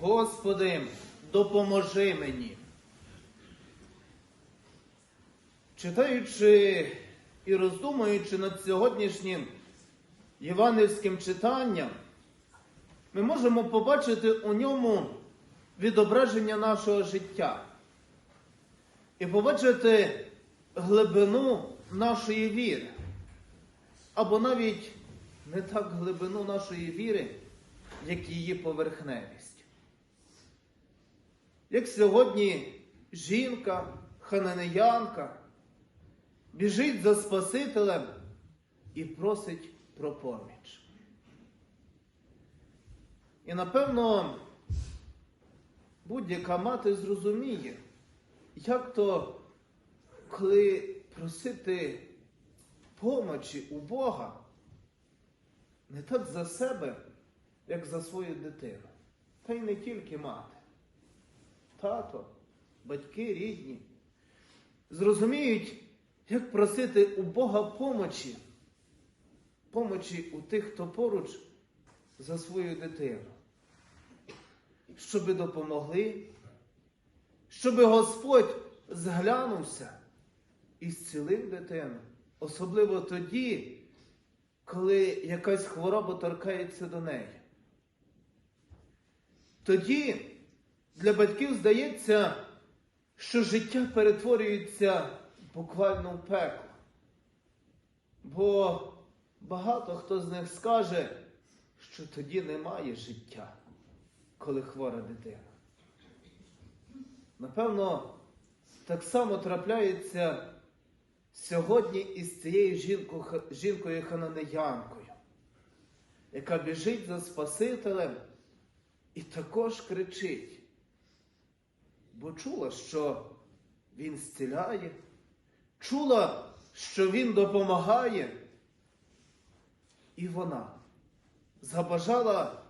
Господи, допоможи мені. Читаючи і роздумуючи над сьогоднішнім євангельським читанням, ми можемо побачити у ньому відображення нашого життя і побачити глибину нашої віри, або навіть не так глибину нашої віри, як її поверхневість. Як сьогодні жінка, хананеянка біжить за Спасителем і просить про поміч. І напевно будь-яка мати зрозуміє, як то, коли просити помочі у Бога, не так за себе, як за свою дитину. Та й не тільки мати. Тато, батьки рідні. Зрозуміють, як просити у Бога помочі, помочі у тих, хто поруч за свою дитину. Щоби допомогли, щоби Господь зглянувся і зцілив дитину. Особливо тоді, коли якась хвороба торкається до неї. Тоді для батьків здається, що життя перетворюється буквально в пекло. Бо багато хто з них скаже, що тоді немає життя, коли хвора дитина. Напевно, так само трапляється сьогодні із цією жінкою, жінкою хананеянкою, яка біжить за Спасителем і також кричить, бо чула, що Він зціляє, чула, що Він допомагає. І вона забажала,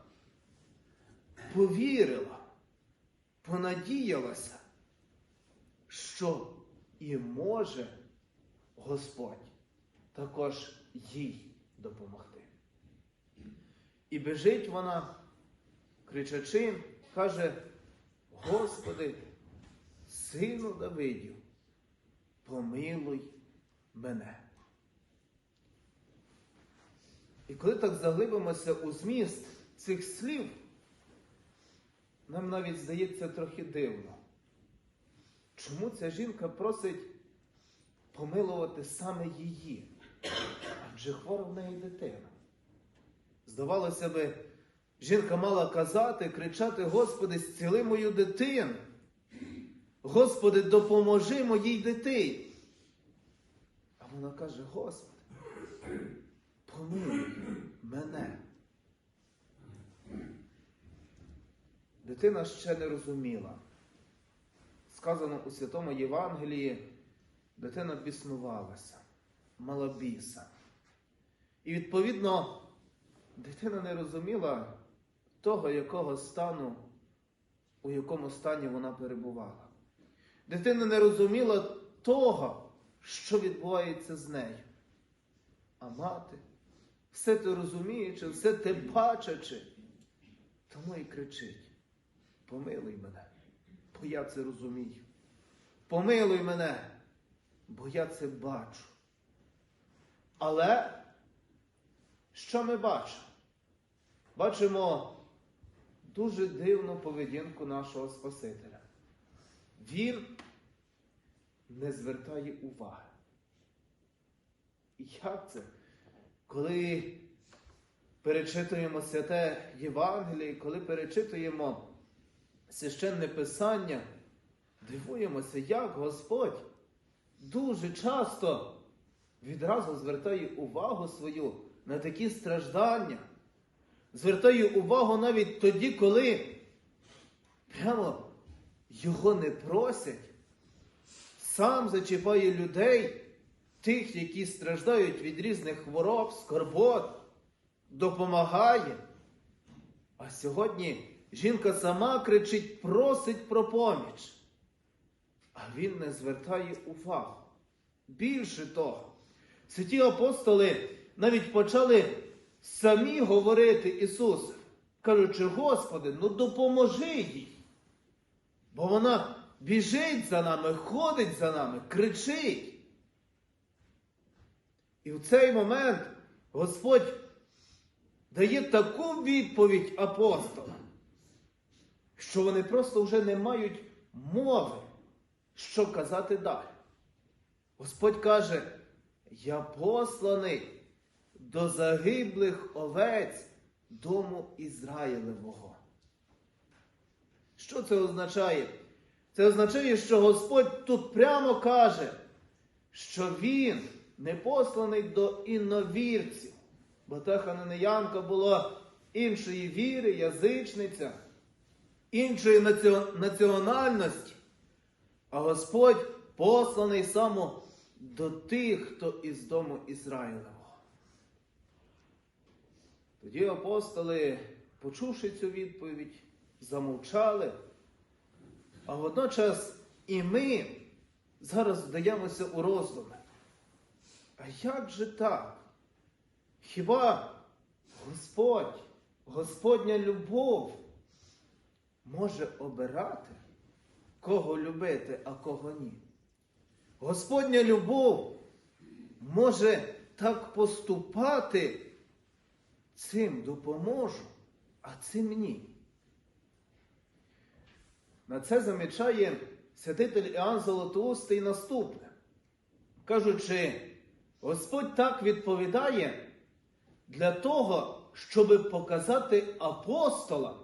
повірила, понадіялася, що і може Господь також їй допомогти. І біжить вона, кричачи, каже, Господи, сину Давидів, помилуй мене. І коли так заглибимося у зміст цих слів, нам навіть здається трохи дивно. Чому ця жінка просить помилувати саме її? Адже хвора в неї дитина. Здавалося би, жінка мала казати, кричати: Господи, зціли мою дитину. Господи, допоможи моїй дитині. А вона каже: Господи, помилуй мене. Дитина ще не розуміла. Сказано у Святому Євангелії, дитина біснувалася, мала біса. І відповідно дитина не розуміла того, якого стану, у якому стані вона перебувала. Дитина не розуміла того, що відбувається з нею. А мати, все те розуміючи, все те бачачи, тому і кричить: помилуй мене, бо я це розумію. Помилуй мене, бо я це бачу. Але що ми бачимо? Бачимо дуже дивну поведінку нашого Спасителя. Він не звертає уваги. Як це? Коли перечитуємо святе Євангеліє, коли перечитуємо священне Писання, дивуємося, як Господь дуже часто відразу звертає увагу свою на такі страждання, звертає увагу навіть тоді, коли прямо його не просять, сам зачіпає людей, тих, які страждають від різних хвороб, скорбот, допомагає. А сьогодні жінка сама кричить, просить про поміч. А він не звертає увагу. Більше того, святі апостоли навіть почали самі говорити Ісусу. кажучи, Господи, ну допоможи їй. Бо вона біжить за нами, ходить за нами, кричить. І в цей момент Господь дає таку відповідь апостолам, що вони просто вже не мають мови, що казати далі. Господь каже, я посланий до загиблих овець дому Ізраїлевого. Що це означає? Це означає, що Господь тут прямо каже, що Він не посланий до інновірців, бо та хананеянка була іншої віри, язичниця, іншої національності, а Господь посланий саме до тих, хто із дому Ізраїлевого. Тоді апостоли, почувши цю відповідь, замовчали, а водночас і ми зараз вдаємося у роздуми. А як же так? Хіба Господь, Господня любов може обирати, кого любити, а кого ні? Господня любов може так поступати, цим допоможу, а цим ні. На це замічає святитель Іоанн Золотоустий наступне, кажучи, Господь так відповідає для того, щоб показати апостолам,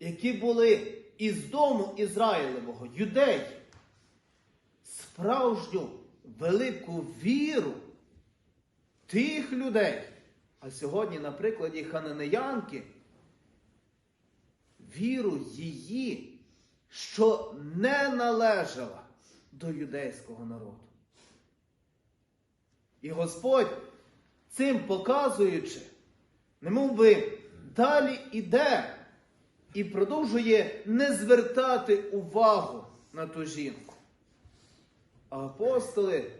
які були із дому Ізраїлевого, юдей, справжню велику віру тих людей. А сьогодні, на прикладі хананеянки, віру її, що не належала до юдейського народу. І Господь цим показуючи, немов би далі іде і продовжує не звертати увагу на ту жінку. А апостоли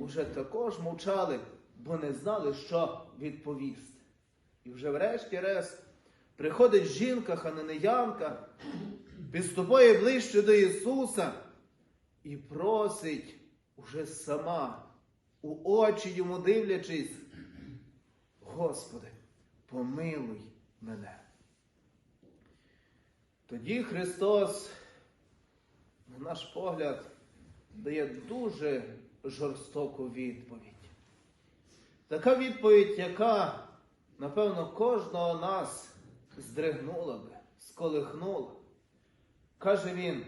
вже також мовчали, бо не знали, що відповісти. І вже врешті-решт приходить жінка, хананеянка, підступає ближче до Ісуса і просить уже сама, у очі йому дивлячись, Господи, помилуй мене. Тоді Христос, на наш погляд, дає дуже жорстоку відповідь. Така відповідь, яка, напевно, кожного нас здригнула би, сколихнула. Каже він,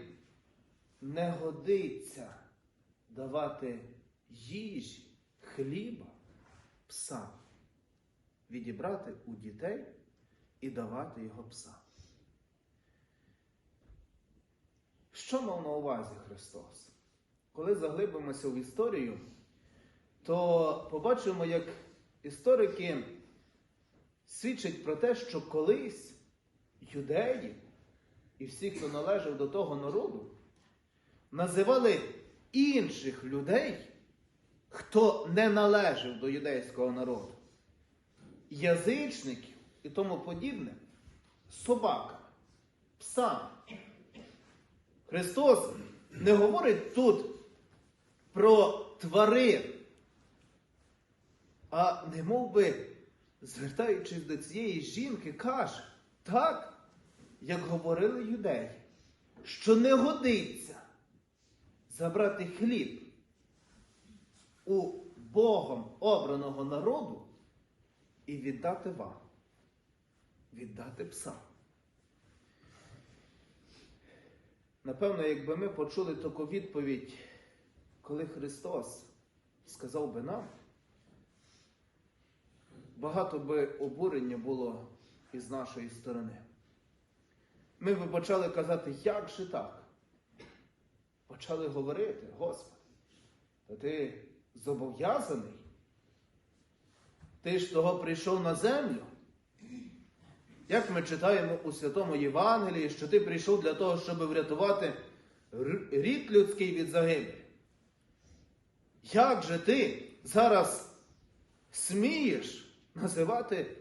не годиться давати їжі, хліба псам, відібрати у дітей і давати його псам. Що мав на увазі Христос? Коли заглибимося в історію, то побачимо, як історики свідчать про те, що колись юдеї і всі, хто належав до того народу, називали інших людей, хто не належав до юдейського народу, язичників і тому подібне, собаками, псами. Христос не говорить тут про тварин, а не мов би, звертаючись до цієї жінки, каже, так, як говорили юдеї, що не годиться забрати хліб у Богом обраного народу і віддати вам, віддати псам. Напевно, якби ми почули таку відповідь, коли Христос сказав би нам, багато би обурення було із нашої сторони. Ми б почали казати, як же так? Почали говорити, Господи, та ти зобов'язаний? Ти ж того прийшов на землю. Як ми читаємо у Святому Євангелії, що ти прийшов для того, щоб врятувати рід людський від загибелі. Як же ти зараз смієш називати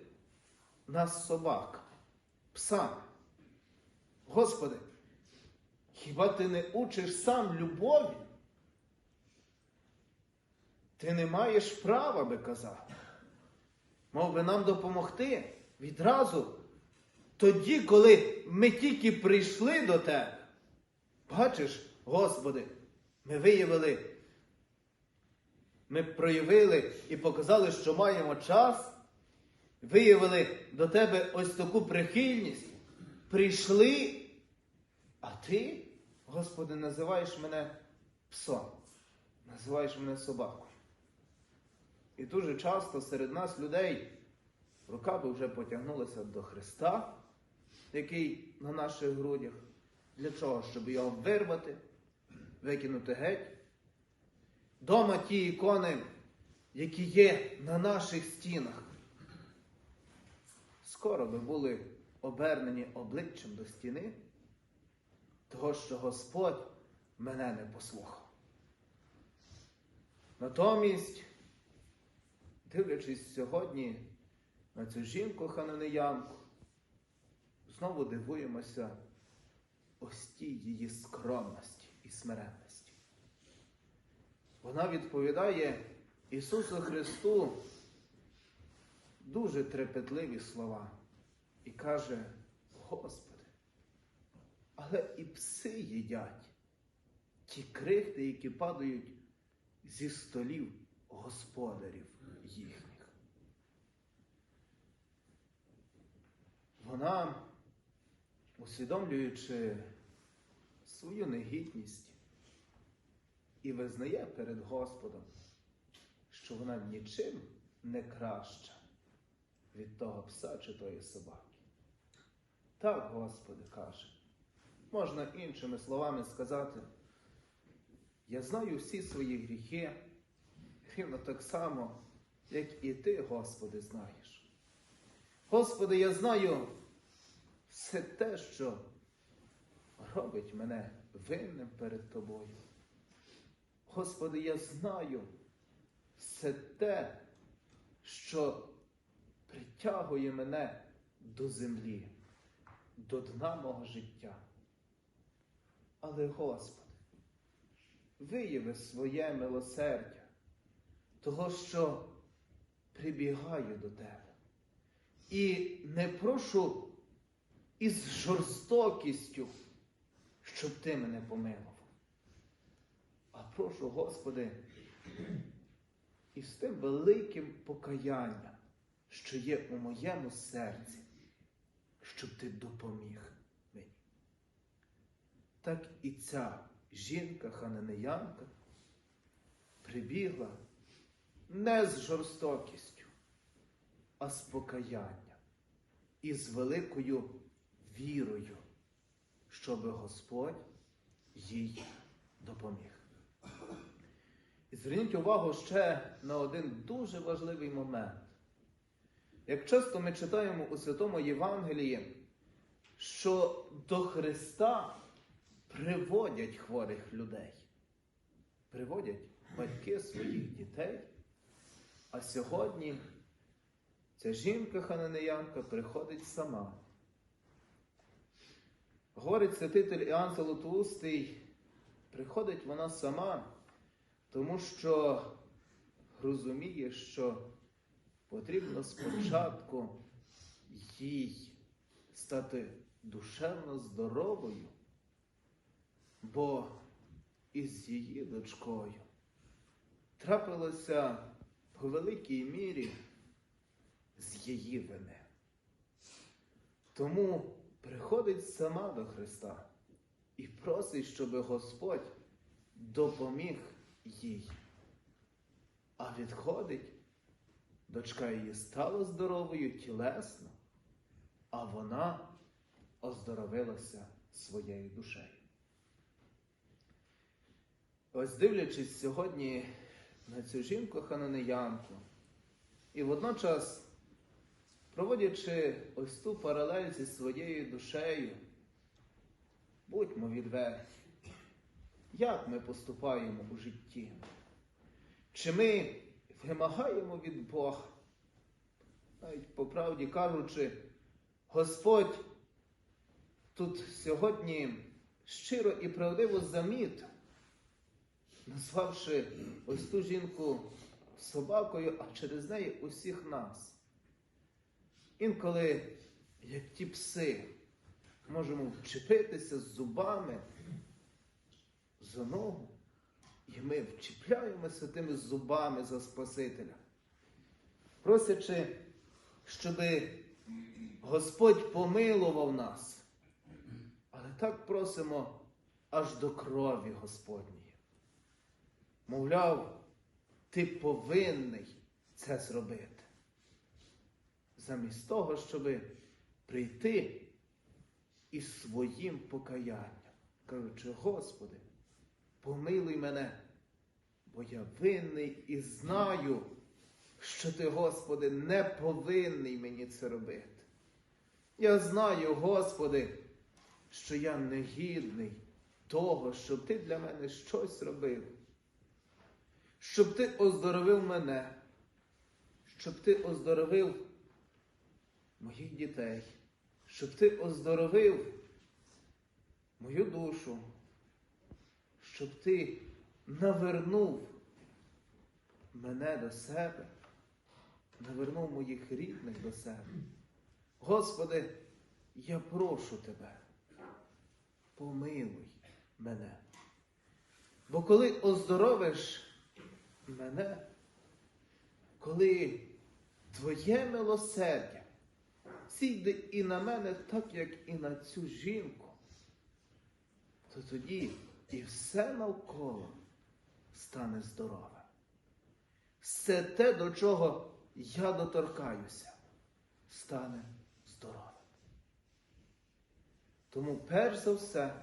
нас собаками? псами. Господи, хіба ти не учиш сам любові? Ти не маєш права би казати. Мов би нам допомогти відразу, тоді, коли ми тільки прийшли до тебе. Бачиш, Господи, ми виявили, ми проявили і показали, що маємо час, виявили до тебе ось таку прихильність, прийшли, а ти, Господи, називаєш мене псом, називаєш мене собакою. І дуже часто серед нас людей рука би вже потягнулася до Христа, який на наших грудях. Для чого? Щоб його вирвати, викинути геть. Дома ті ікони, які є на наших стінах, скоро би були обернені обличчям до стіни, того, що Господь мене не послухав. Натомість, дивлячись сьогодні на цю жінку хананеянку, знову дивуємося ось тій її скромності і смиренності. Вона відповідає Ісусу Христу дуже трепетливі слова і каже, Господи, але і пси їдять ті крихти, які падають зі столів господарів їхніх. Вона, усвідомлюючи свою негідність і визнає перед Господом, що вона нічим не краща від того пса чи тої собаки. Так, Господи, каже, можна іншими словами сказати, я знаю всі свої гріхи, рівно так само, як і ти, Господи, знаєш. Господи, я знаю все те, що робить мене винним перед Тобою. Господи, я знаю все те, що притягує мене до землі, до дна мого життя. Але, Господи, вияви своє милосердя, того, що прибігаю до Тебе. І не прошу із жорстокістю, щоб Ти мене помилував. А прошу, Господи, і з тим великим покаянням, що є у моєму серці, щоб ти допоміг. Так і ця жінка хананеянка прибігла не з жорстокістю, а з покаянням і з великою вірою, щоб Господь їй допоміг. І зверніть увагу ще на один дуже важливий момент. Як часто ми читаємо у Святому Євангелії, що до Христа приводять хворих людей, приводять батьки своїх дітей, а сьогодні ця жінка-хананеянка приходить сама. Говорить святитель Іоанн Золотоустий, приходить вона сама, тому що розуміє, що потрібно спочатку їй стати душевно здоровою, бо із її дочкою трапилося по великій мірі з її вини. Тому приходить сама до Христа і просить, щоб Господь допоміг їй. А відходить, дочка її стала здоровою тілесно, а вона оздоровилася своєю душею. Ось дивлячись сьогодні на цю жінку хананеянку, і водночас проводячи ось ту паралель зі своєю душею, будьмо відверті, як ми поступаємо у житті? Чи ми вимагаємо від Бога? Навіть по правді кажучи, Господь тут сьогодні щиро і правдиво замітив, назвавши ось ту жінку собакою, а через неї усіх нас. Інколи, як ті пси, можемо вчепитися з зубами за ногу, і ми вчіпляємося тими зубами за Спасителя, просячи, щоби Господь помилував нас. Але так просимо аж до крові Господньої. Мовляв, ти повинний це зробити. Замість того, щоб прийти із своїм покаянням, кажучи, Господи, помилуй мене, бо я винний і знаю, що ти, Господи, не повинний мені це робити. Я знаю, Господи, що я негідний того, щоб ти для мене щось робив, щоб ти оздоровив мене, щоб ти оздоровив моїх дітей, щоб ти оздоровив мою душу, щоб ти навернув мене до себе, навернув моїх рідних до себе. Господи, я прошу тебе, помилуй мене. Бо коли оздоровиш мене, коли Твоє милосердя сійде і на мене, так як і на цю жінку, то тоді і все навколо стане здорове. Все те, до чого я доторкаюся, стане здоровим. Тому, перш за все,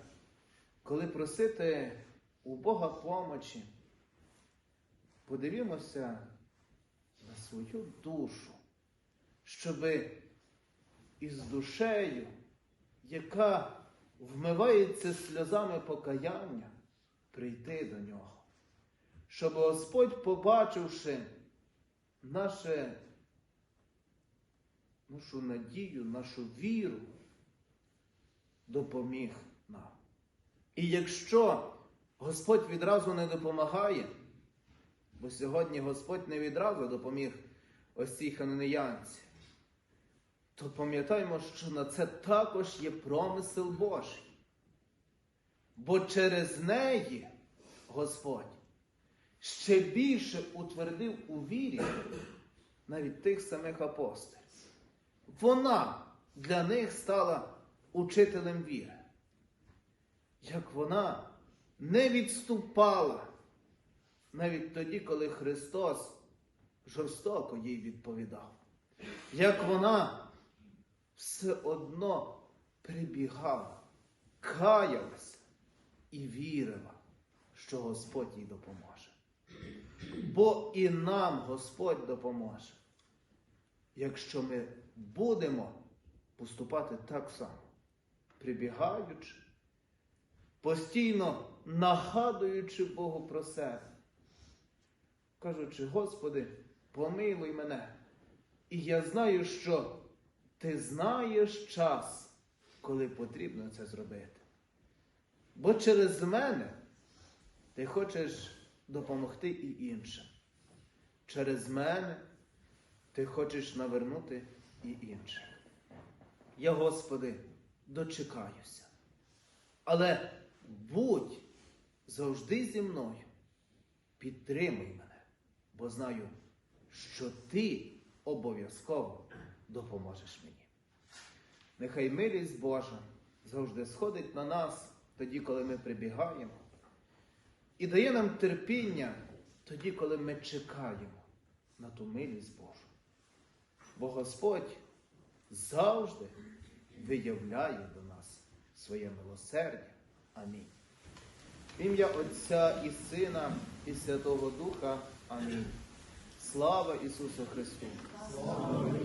коли просити у Бога помочі, подивімося на свою душу, щоби із душею, яка вмивається сльозами покаяння, прийти до нього. Щоб Господь, побачивши наше, нашу надію, нашу віру, допоміг нам. І якщо Господь відразу не допомагає, бо сьогодні Господь не відразу допоміг ось цій хананеянці, то пам'ятаймо, що на це також є промисел Божий. Бо через неї Господь ще більше утвердив у вірі навіть тих самих апостолів. Вона для них стала учителем віри. Як вона не відступала навіть тоді, коли Христос жорстоко їй відповідав. Як вона все одно прибігала, каялася і вірила, що Господь їй допоможе. Бо і нам Господь допоможе, якщо ми будемо поступати так само, прибігаючи, постійно нагадуючи Богу про себе, кажучи, Господи, помилуй мене. І я знаю, що ти знаєш час, коли потрібно це зробити. Бо через мене ти хочеш допомогти і іншим. Через мене ти хочеш навернути і інших. Я, Господи, дочекаюся. Але будь завжди зі мною, підтримуй мене, бо знаю, що ти обов'язково допоможеш мені. Нехай милість Божа завжди сходить на нас тоді, коли ми прибігаємо, і дає нам терпіння тоді, коли ми чекаємо на ту милість Божу. Бо Господь завжди виявляє до нас своє милосердя. Амінь. В ім'я Отця і Сина, і Святого Духа. Амінь. Слава Ісусу Христу! Слава Богу.